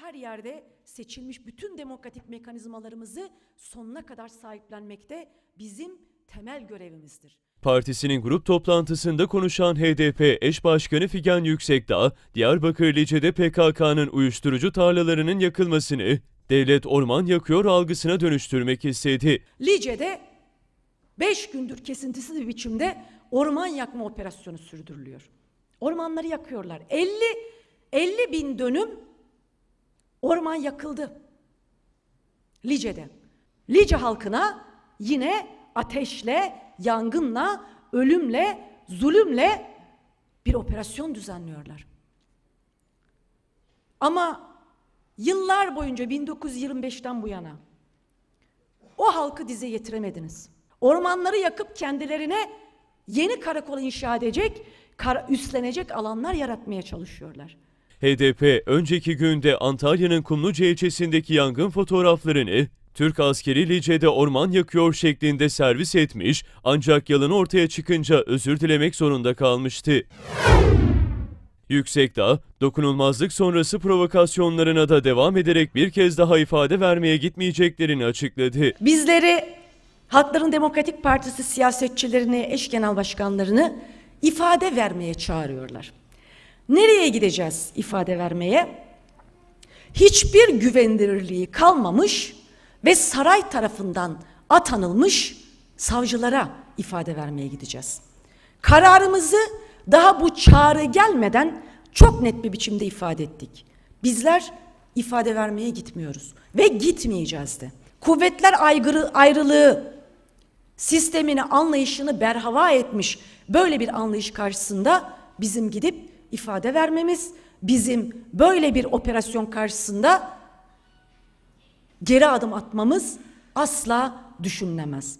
her yerde seçilmiş bütün demokratik mekanizmalarımızı sonuna kadar sahiplenmekte bizim temel görevimizdir. Partisinin grup toplantısında konuşan HDP eş başkanı Figen Yüksekdağ, Diyarbakır Lice'de PKK'nın uyuşturucu tarlalarının yakılmasını devlet orman yakıyor algısına dönüştürmek istedi. Lice'de 5 gündür kesintisiz bir biçimde orman yakma operasyonu sürdürülüyor. Ormanları yakıyorlar. 50 50 bin dönüm orman yakıldı. Lice'de. Lice halkına yine ateşle, yangınla, ölümle, zulümle bir operasyon düzenliyorlar. Ama yıllar boyunca 1925'ten bu yana o halkı dize getiremediniz. Ormanları yakıp kendilerine yeni karakol inşa edecek, kara- üstlenecek alanlar yaratmaya çalışıyorlar. HDP önceki günde Antalya'nın Kumluca ilçesindeki yangın fotoğraflarını Türk askeri Lice'de orman yakıyor şeklinde servis etmiş ancak yalan ortaya çıkınca özür dilemek zorunda kalmıştı. Yüksekdağ, dokunulmazlık sonrası provokasyonlarına da devam ederek bir kez daha ifade vermeye gitmeyeceklerini açıkladı. Bizleri Halkların Demokratik Partisi siyasetçilerini, eş genel başkanlarını ifade vermeye çağırıyorlar. Nereye gideceğiz ifade vermeye? Hiçbir güvenilirliği kalmamış ve saray tarafından atanılmış savcılara ifade vermeye gideceğiz. Kararımızı daha bu çağrı gelmeden çok net bir biçimde ifade ettik. Bizler ifade vermeye gitmiyoruz ve gitmeyeceğiz de. Kuvvetler aygırı, ayrılığı sistemini, anlayışını berhava etmiş böyle bir anlayış karşısında bizim gidip ifade vermemiz, bizim böyle bir operasyon karşısında geri adım atmamız asla düşünülemez.